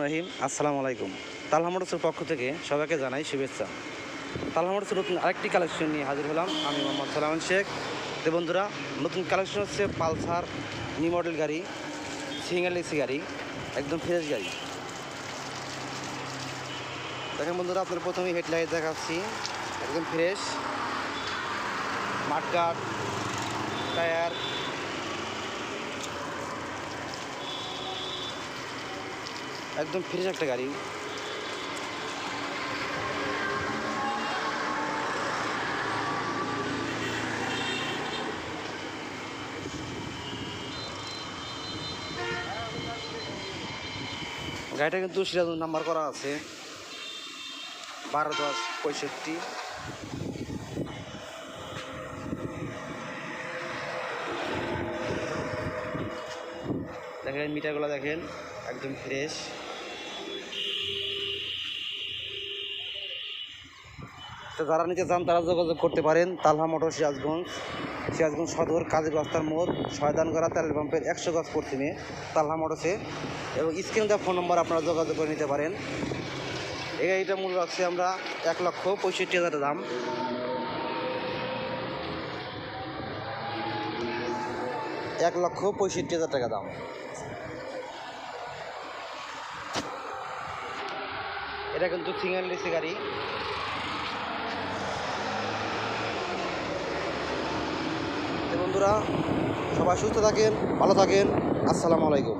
রহিম। আসসালামু আলাইকুম। তালহা মোটরসের পক্ষ থেকে সবাইকে জানাই শুভেচ্ছা। তালহা মোটরসের নতুন আরেকটি কালেকশন নিয়ে হাজির হলাম। আমি মোহাম্মদ সালামান শেখ। তো বন্ধুরা, নতুন কালেকশন হচ্ছে পালসার নিউ মডেল গাড়ি সিঙ্গেল এসি গাড়ি, একদম ফ্রেশ গাড়ি। দেখেন বন্ধুরা আপনার প্রথমে হেডলাইট দেখাচ্ছি। একদম ফ্রেশ মাঠগাট টায়ার একদম ফ্রেশ একটা গাড়ি। গাড়িটা কিন্তু সিরাজ নাম্বার করা আছে। বারো দশ পঁয়ষট্টি। দেখেন, মিটারগুলো দেখেন, একদম ফ্রেশ তো যারা নিতে চান, তারা যোগাযোগ করতে পারেন। তালহা মোটর, সিরাজগঞ্জ। সিরাজগঞ্জ সদর, কাজী রাস্তার মোড় শয়দানগড়া তেল পাম্পের একশো গজ পশ্চিমে তালহা মোটরসে। এবং স্ক্রিন দেওয়া ফোন নম্বর আপনারা যোগাযোগ করে নিতে পারেন। এই গাড়িটা মূল্য রাখছি আমরা এক লক্ষ পঁয়ষট্টি হাজার দাম। এক লক্ষ পঁয়ষট্টি হাজার টাকা দাম। এটা কিন্তু সিঙ্গেল ডিসি গাড়ি। বন্ধুরা সবাই সুস্থ থাকেন ভালো থাকেন। আসসালামু আলাইকুম।